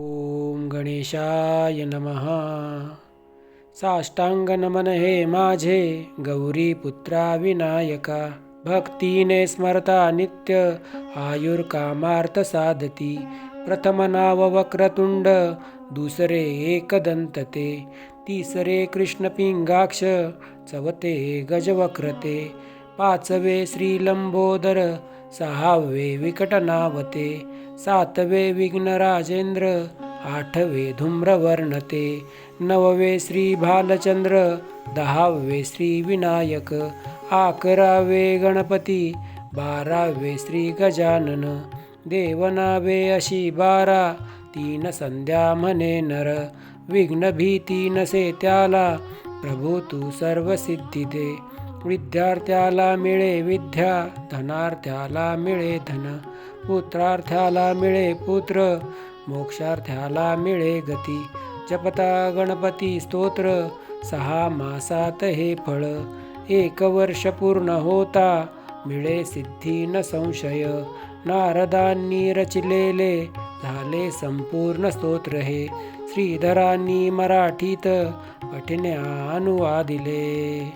ॐ गणेशाय नमः। साष्टांग नमन हे माझे गौरीपुत्रा विनायका भक्तीने स्मरता नित्य आयुर्कामार्थ साधती प्रथम नाव वक्रतुंड दुसरे एकदंतते। तिसरे कृष्ण पिंगाक्ष गजवक्रते। पाचवे श्रीलंबोदर सहावे विकटनावते सातवे विघ्नराजेंद्र आठवे धूम्रवर्णते नववे श्री भालचंद्र दहावे श्री विनायक अकरावे गणपती बारावे श्री गजानन देवनावे अशी बारा तीन संध्या म्हणे नर विघ्न भीती नसे त्याला प्रभू तू सर्व सिद्धी दे विद्यार्थ्याला मिळे विद्या धनार्थ्याला मिळे धन पुत्रार्थ्याला मिळे पुत्र मोक्षार्थ्याला मिळे गती. जपता गणपती स्तोत्र सहा मासात हे फळ. एक वर्ष पूर्ण होता मिळे सिद्धी न संशय. नारदांनी रचिलेले झाले संपूर्ण स्तोत्र हे. श्रीधरांनी मराठीत पठण्या अनुवादिले.